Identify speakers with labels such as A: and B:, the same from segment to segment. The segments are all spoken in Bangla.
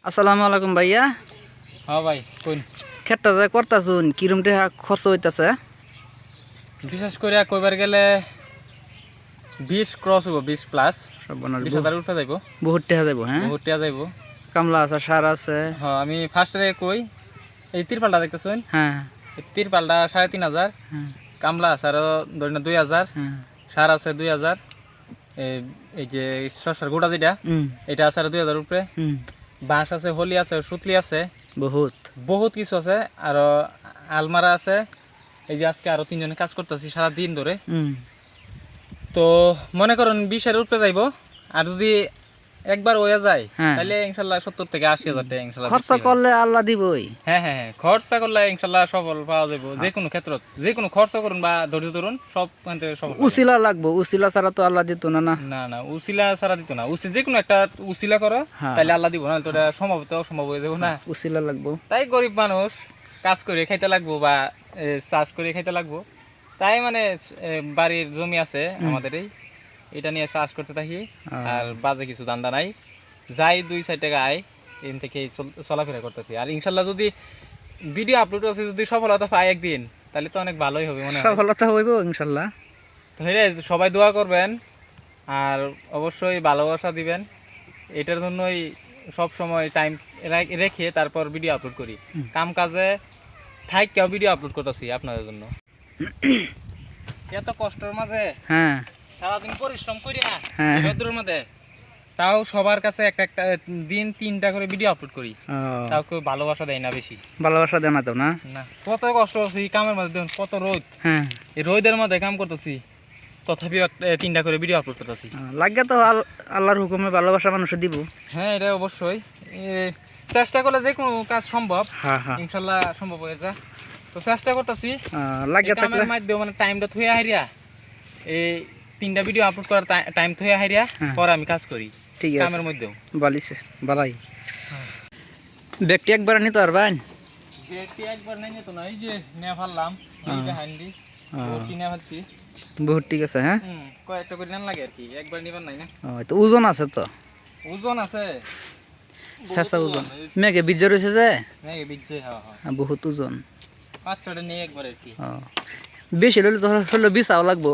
A: আসসালামু আলাইকুম ভাইয়া।
B: হ্যাঁ ভাই কোন?
A: খেটটা যে করতাছুন কিরম টাকা খরচ হইতাছে?
B: বিশেষ করে কইবার গেলে বিশ ক্রস হব বিশ প্লাস বিশ হাজার উঠে যাইব।
A: বহুত টাকা যাব হ্যাঁ?
B: বহুত টাকা যাইব।
A: কামলা আছে সার আছে।
B: হ্যাঁ আমি ফার্স্টে কই এই তিরপালটা দেখতেছেন?
A: হ্যাঁ।
B: তিরপালটা সাড়ে তিন হাজার
A: হ্যাঁ।
B: কামলা আছে আরও ধরি না দুই হাজার
A: হ্যাঁ।
B: সার আছে দুই হাজার এই- এই যে শসার গোটা যেটা
A: হুম।
B: এটা আছে আরও দুই হাজার উপরে। বাঁশ আছে হলি আছে সুতলি আছে।
A: বহুত।
B: বহুত কিছু আছে আর আলমারা আছে। এই যে আজকে আরও তিনজনে কাজ করতেছি সারা দিন ধরে তো মনে করুন বিশের উপরে যাইব আর যদি একবার হয়ে যায়
A: হ্যাঁ।
B: তাহলে ইনশাল্লাহ সত্তর থেকে আশি হাজার টাকা ইনশাল্লাহ
A: খরচা করলে আল্লাহ দিবই।
B: হ্যাঁ হ্যাঁ হ্যাঁ খরচা করলে ইনশাল্লাহ সফল পাওয়া যাবে যে কোনো ক্ষেত্রে যে কোনো খরচা করুন বা ধৈর্য ধরুন সব ওখান সফল
A: উসিলা লাগবো উসিলা ছাড়া তো আল্লাহ দিত না না।
B: না না উসিলা ছাড়া দিত না। উসি যে কোনো একটা উসিলা করো
A: হ্যাঁ।
B: তাহলে আল্লাহ দিব না তো এটা সম্ভব তো অসম্ভব হয়ে যাব না।
A: উসিলা লাগবো।
B: তাই গরিব মানুষ কাজ করে খাইতে লাগবো বা চাষ করে খাইতে লাগবো। তাই মানে বাড়ির জমি আছে আমাদের এই। এটা নিয়ে চাষ করতে থাকি আর বাজে কিছু দান্দা নাই। যাই দুই চার টাকা আয় এখান থেকে চলাফেরা করতেছি। আর ইনশাল্লাহ যদি ভিডিও আপলোড আছে যদি সফলতা পাই একদিন তাহলে তো অনেক ভালোই হবে মনে
A: সফলতা হইব ইনশাল্লাহ।
B: তো হেরে সবাই দোয়া করবেন আর অবশ্যই ভালোবাসা দিবেন। এটার জন্যই সব সময় টাইম রেখে তারপর ভিডিও আপলোড করি। কাম কাজে থাইকেও ভিডিও আপলোড করতেছি আপনাদের জন্য। এত কষ্টের মাঝে
A: হ্যাঁ।
B: সারাদিন পরিশ্রম করি
A: হ্যাঁ।
B: রোদ্রের মধ্যে। তাও সবার কাছে একটা একটা দিন তিনটা করে ভিডিও আপলোড করি। তাও কেউ ভালোবাসা দেয় না বেশি।
A: ভালোবাসা দেনা তো না?
B: না কত কষ্ট হচ্ছে কামের মধ্যে দেখুন কত রোদ।
A: হ্যাঁ।
B: এই রোদের মধ্যে কাম করতেছি তথাপিও তিনটা করে ভিডিও আপলোড করতেছি।
A: লাগে তো আল- আল্লাহর হুকুমে ভালোবাসা মানুষে দিব।
B: হ্যাঁ এটা অবশ্যই। চেষ্টা করলে যে কোনো কাজ সম্ভব।
A: হ্যাঁ হ্যাঁ।
B: ইনশাল্লাহ সম্ভব হয়ে যায় তো চেষ্টা করতেছি।
A: লাগে
B: কামের মাধ্যমে মানে টাইমটা থুয়ে হারিয়া এই তিনটা ভিডিও আপলোড করার টাইম থুয়ে হারিয়া
A: হ্যাঁ।
B: পরে আমি কাজ করি।
A: ঠিক আছে।
B: কামের মধ্যেও।
A: বালিছে বালাই। ব্যক্তি একবার নিতে পারবেন
B: ব্যক্তি একবার নেই তো না এই যে নিয়ে ফেললাম এই যে হ্যান্ডি ওর কিনে ফেলছি।
A: বহুত ঠিক আছে হ্যাঁ?
B: কয়েকটা করে নেন লাগে আর কি একবার নিবার নাই না?
A: তো ওজন আছে তো?
B: ওজন আছে।
A: চেঁচা ওজন। মেঘে বীজ রয়েছে যে?
B: নাকি বিচ্ছে হ্যাঁ হ্যাঁ।
A: বহুত ওজন।
B: পাঁচ ছটা নিয়ে একবার আর কি।
A: বেশি হলে তো হলে বিছাও লাগবো।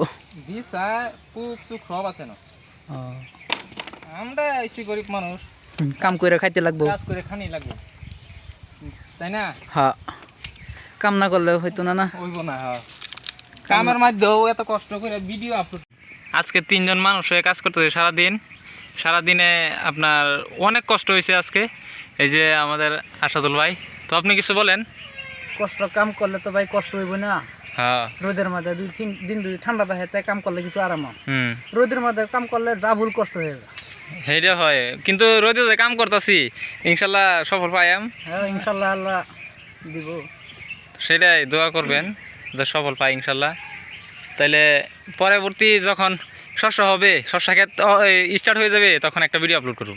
B: পুক সব আছে না। আমরা এসি গরিব মানুষ।
A: কাম করে খাইতে লাগবো।
B: কাজ করে খানি লাগবে। তাই না?
A: হ্যাঁ কাম না করলে হয়তো না না?
B: হইব না হ্যাঁ কামের মাধ্যমেও এত কষ্ট করে ভিডিও আপলোড আজকে তিনজন মানুষ হয়ে কাজ করতেছে সারাদিন। সারাদিনে আপনার অনেক কষ্ট হয়েছে আজকে। এই যে আমাদের আসাদুল ভাই। তো আপনি কিছু বলেন?
A: কষ্ট কাম করলে তো ভাই কষ্ট হইব না। রোদের মধ্যে দুই তিন দিন দুই ঠান্ডা থাকে তাই কাম করলে কিছু আরাম হয়। রোদের মধ্যে কাম করলে ডাবল কষ্ট হয়ে যায়।
B: সেইটা হয়। কিন্তু রোদে যে কাম করতেছি ইনশাল্লাহ সফল পাইয়াম।
A: হ্যাঁ ইনশাল্লাহ আল্লাহ দিব।
B: সেটাই দোয়া করবেন যে সফল পাই ইনশাল্লাহ। তাহলে পরবর্তী যখন শস্য হবে শস্য ক্ষেত স্টার্ট হয়ে যাবে তখন একটা ভিডিও আপলোড করব।